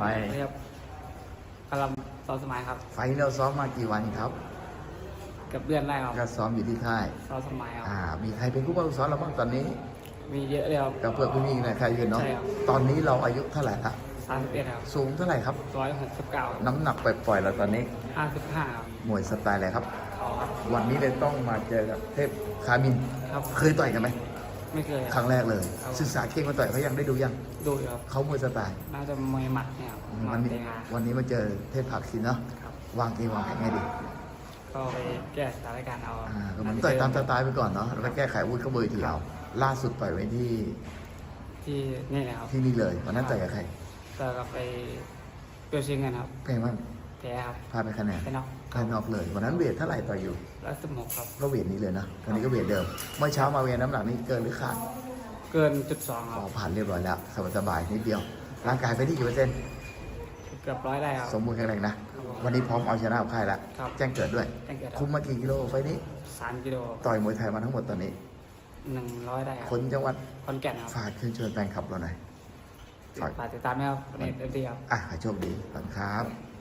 ไปเรียบกำลังซ้อมสมัยครับ ไฟท์เราซ้อมมากี่วันครับเกับเดือนได้ครับก็ซ้อมอยู่ที่ค่าย ซ้อมสมัยครับ อ่า มีใครเป็นผู้บังคับซ้อมเราบ้างตอนนี้มีเยอะเลยครับ กับเพื่อนพี่มีนะใครอยู่เนาะ ใช่ครับ ตอนนี้เราอายุเท่าไหร่ละสามสิบเอ็ดครับสูงเท่าไหร่ครับ ร้อยหกสิบเก้าน้ำหนักปล่อยๆเราตอนนี้ห้าสิบห้าครับมวยสไตล์อะไรครับ เขาครับ วันนี้เลยต้องมาเจอกับเทพคามิน ครับ เคยต่อยกันไหม ไม่เคยครั้งแรกเลยครับศึกษาเก่งมาต่อยเขายังได้ดูยัง ดูอยู่ครับเขามวยสไตล์น่าจะมวยหมัดเนี่ยครับหมัวัดนนี้เตะงาวันนี้มาเจอเทพผักสินเนาะครับวางเกมวางแผนไงดีก็ไปแก้สถานการณ์เอาอ่าก็เหมือนต่อยตามสไตล์ไปก่อนเนาะแล้วก็แก้ไขอาวุ้นเข้าเบอร์ทีเอาล่าสุดต่อยไว้ที่ ที่นี่นะครับที่นี่เลยวันนั้นต่อยกับใครแต่กับไปเปียวชิงกันครับเพลงว่าแพ้ครับพลาดไปคะแนนไปน็อกภายนอกเลยวันนั้นเวทเท่าไหร่ต่อยอยู่ ร้อยสิบหกครับ ก็เวทนี้เลยนะตอนนี้ก็เวทเดิม เมื่อเช้ามาเวทน้ำหนักนี่เกินหรือขาดเกินจุดสองคอ๋รัอบผ่านเรียบร้อยแล้วสบายสบายๆนิดเดียว ร่างกายไปที่กี่เปอร์เซ็นต์เกือบร้อยได้ครับ สมบูรณ์แข็งแรงนะครับผมวันนี้พร้อมเอาชนะกับค่ายแล้วครับ แจ้งเกิดด้วยแจ้งเกิดครับคุมมากี่กิโลไฟล์นี้ สามกิโลต่อยมวยไทยมาทั้งหมดตอนนี้ หนึ่งร้อยได้ครับคนจังหวัดคอนแก่นครับฝากเชิญชวนแฟนคลับเราหน่อยฝากฝากติดตามไหมครับวันนี้เต็มที่ครับ อะขอโชคดีขอบคุณครับ